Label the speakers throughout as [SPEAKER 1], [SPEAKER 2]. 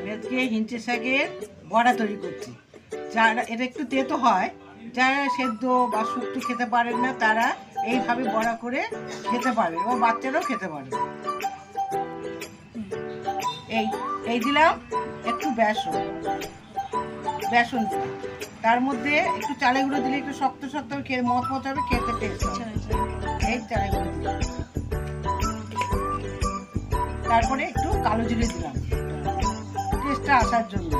[SPEAKER 1] আমি আজকে হিঞ্চে শাকের বড়া তৈরি করছি। যারা এটা একটু তেতো হয় যারা সেদ্ধ বা শুক্তো খেতে পারেন না তারা এইভাবে বড়া করে খেতে পারবে এবং বাচ্চারাও খেতে পারবে এই এই দিলাম একটু বেসন। বেসন দিলাম। তার মধ্যে একটু চালের গুঁড়ো দিলে একটু শক্ত শক্ত খেয়ে মত মত হবে খেতে টেস্ট এই চালের গুঁড়ো তারপরে একটু কালো জিরে দিলাম। টেস্টটা আসার জন্য।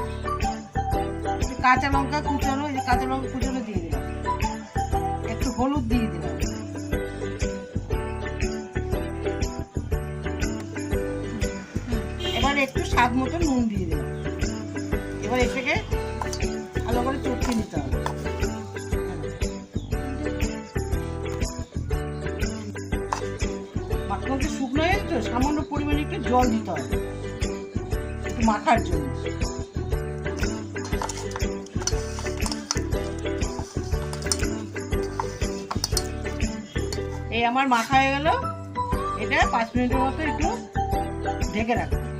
[SPEAKER 1] কাঁচা লঙ্কা কুচানো, এই যে কাঁচা লঙ্কা কুচানো দিয়ে দিলাম। একটু হলুদ দিয়ে দিলাম। এবার একটু স্বাদ মতো নুন দিয়ে দিলাম। এবার এটাকে ভালো করে চটকে নিতে হবে। শুকনো হয়ে তো সামান্য পরিমাণে একটু জল দিতে হবে। একটু মাখার জন্য। এই আমার মাখা হয়ে গেল। এটা পাঁচ মিনিটের মতো একটু ঢেকে রাখব।